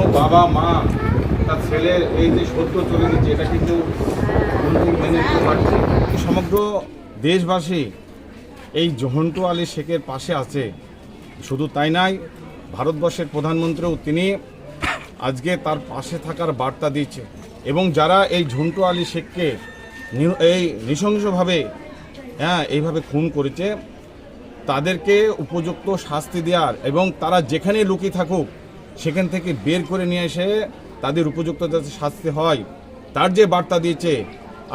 কোনো বাবা, মা, তার ছেলে এই যে সত্য চলে গেছে, এটা কিন্তু সমগ্র দেশবাসী এই জহন্টু আলী শেখের পাশে আছে। শুধু তাই নয়, ভারতবর্ষের প্রধানমন্ত্রীও তিনি আজকে তার পাশে থাকার বার্তা দিচ্ছে এবং যারা এই ঝন্টু আলী শেখকে এই নৃশংসভাবে হ্যাঁ এইভাবে খুন করেছে, তাদেরকে উপযুক্ত শাস্তি দেওয়ার এবং তারা যেখানে লুকিয়ে থাকুক সেখান থেকে বের করে নিয়ে এসে তাদের উপযুক্ত যাতে শাস্তি হয়, তার যে বার্তা দিয়েছে,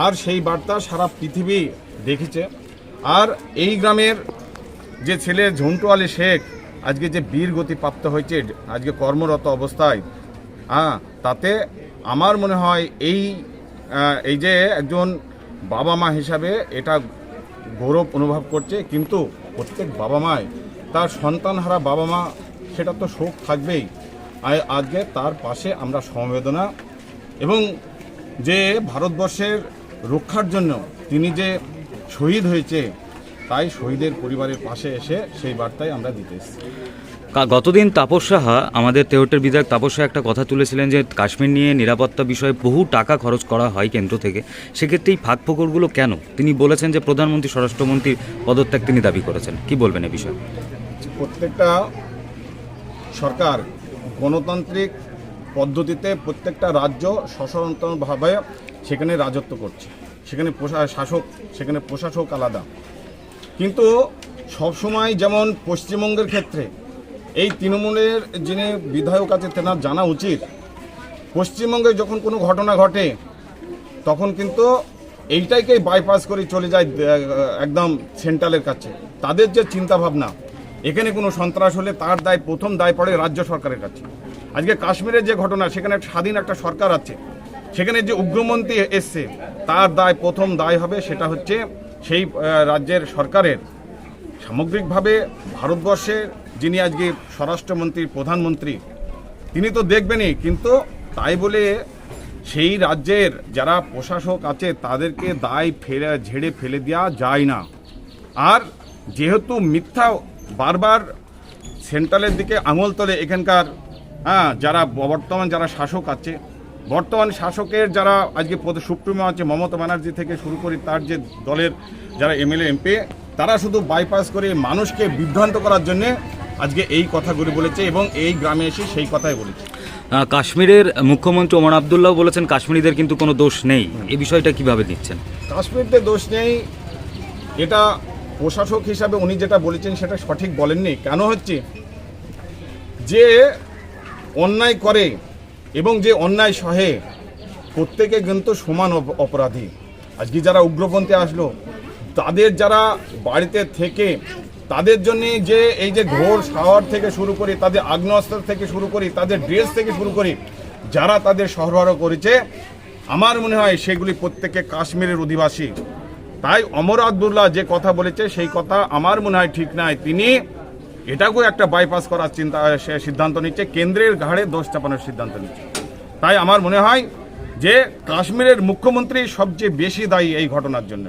আর সেই বার্তা সারা পৃথিবী দেখেছে। আর এই গ্রামের যে ছেলে ঝন্টু আলী শেখ, আজকে যে বীর গতি প্রাপ্ত হয়েছে, আজকে কর্মরত অবস্থায় হ্যাঁ তাতে আমার মনে হয় এই এই যে একজন বাবা মা হিসাবে এটা গৌরব অনুভব করছে, কিন্তু প্রত্যেক বাবা মায় তার সন্তানহারা বাবা মা, সেটা তো শোক থাকবেই। আজকে তার পাশে আমরা সমবেদনা এবং যে ভারতবর্ষের রক্ষার জন্য তিনি যে শহীদ হয়েছে তাই শহীদের পরিবারের পাশে এসে সেই বার্তাই আমরা দিতে এসেছি। গতদিন তাপস সাহা আমাদের তেহটের বিধায়ক তাপস সাহা একটা কথা তুলেছিলেন যে কাশ্মীর নিয়ে নিরাপত্তা বিষয়ে বহু টাকা খরচ করা হয় কেন্দ্র থেকে। সেক্ষেত্রে এই ফাঁক ফোকরগুলো কেন? তিনি বলেছেন যে প্রধানমন্ত্রী স্বরাষ্ট্রমন্ত্রীর পদত্যাগ তিনি দাবি করেছেন। কি বলবেন এ বিষয়ে? প্রত্যেকটা সরকার গণতান্ত্রিক পদ্ধতিতে প্রত্যেকটা রাজ্য সশরন্তভাবে সেখানে রাজত্ব করছে। সেখানে শাসক, সেখানে প্রশাসক আলাদা। কিন্তু সবসময় যেমন পশ্চিমবঙ্গের ক্ষেত্রে এই তৃণমূলের যিনি বিধায়ক আছে তেনার জানা উচিত, পশ্চিমবঙ্গে যখন কোনো ঘটনা ঘটে, তখন কিন্তু এইটাইকে বাইপাস করে চলে যায় একদম সেন্ট্রালের কাছে। তাদের যে চিন্তা ভাবনা এখানে কোনো সন্ত্রাস হলে তার দায়, প্রথম দায় পড়ে রাজ্য সরকারের কাছে। আজকে কাশ্মীরের যে ঘটনা, সেখানে স্বাধীন একটা সরকার আছে। সেখানে যে উগ্রমন্ত্রী এসছে, তার দায় প্রথম দায় হবে সেটা হচ্ছে সেই রাজ্যের সরকারের। সামগ্রিকভাবে ভারতবর্ষের যিনি আজকে স্বরাষ্ট্রমন্ত্রী, প্রধানমন্ত্রী, তিনি তো দেখবেনই, কিন্তু তাই বলে সেই রাজ্যের যারা প্রশাসক আছে, তাদেরকে দায় ফেলে, ঝেড়ে ফেলে দেওয়া যায় না। আর যেহেতু মিথ্যা বারবার সেন্ট্রালের দিকে আঙুল তোলে এখানকার হ্যাঁ যারা বর্তমান যারা শাসক আছে। বর্তমান শাসকের যারা আজকে পদ সুপ্রিমো আছে মমতা ব্যানার্জি থেকে শুরু করে তার যে দলের যারা এমএলএ এমপি তারা শুধু বাইপাস করে মানুষকে বিভ্রান্ত করার জন্যে আজকে এই কথাগুলি বলেছে এবং এই গ্রামে এসে সেই কথাই বলেছে। কাশ্মীরের মুখ্যমন্ত্রী ওমর আবদুল্লাহ বলেছেন কাশ্মীরিদের কিন্তু কোনো দোষ নেই। এই বিষয়টা কীভাবে দিচ্ছেন কাশ্মীরদের দোষ নেই এটা প্রশাসক হিসাবে উনি যেটা বলেছেন সেটা সঠিক বলেননি। কেন হচ্ছে? যে অন্যায় করে এবং যে অন্যায় সহে, প্রত্যেকে কিন্তু সমান অপ- অপরাধী। আজকে যারা উগ্রপন্থী আসলো, তাদের যারা বাড়িতে থেকে, তাদের জন্য যে এই যে ঘোর শাওয়ার থেকে শুরু করি, তাদের আগ্নেয়াস্ত্র থেকে শুরু করি, তাদের ড্রেস থেকে শুরু করি, যারা তাদের সরবরাহ করেছে, আমার মনে হয় সেগুলি প্রত্যেকে কাশ্মীরের অধিবাসী। তাই অমর আবদুল্লাহ যে কথা বলেছে, সেই কথা আমার মনে হয় ঠিক নাই। তিনি এটাকেও একটা বাইপাস করার চিন্তা, সে সিদ্ধান্ত নিচ্ছে, কেন্দ্রের ঘাড়ে দোষ চাপানোর সিদ্ধান্ত নিচ্ছে। তাই আমার মনে হয় যে কাশ্মীরের মুখ্যমন্ত্রী সবচেয়ে বেশি দায়ী এই ঘটনার জন্য।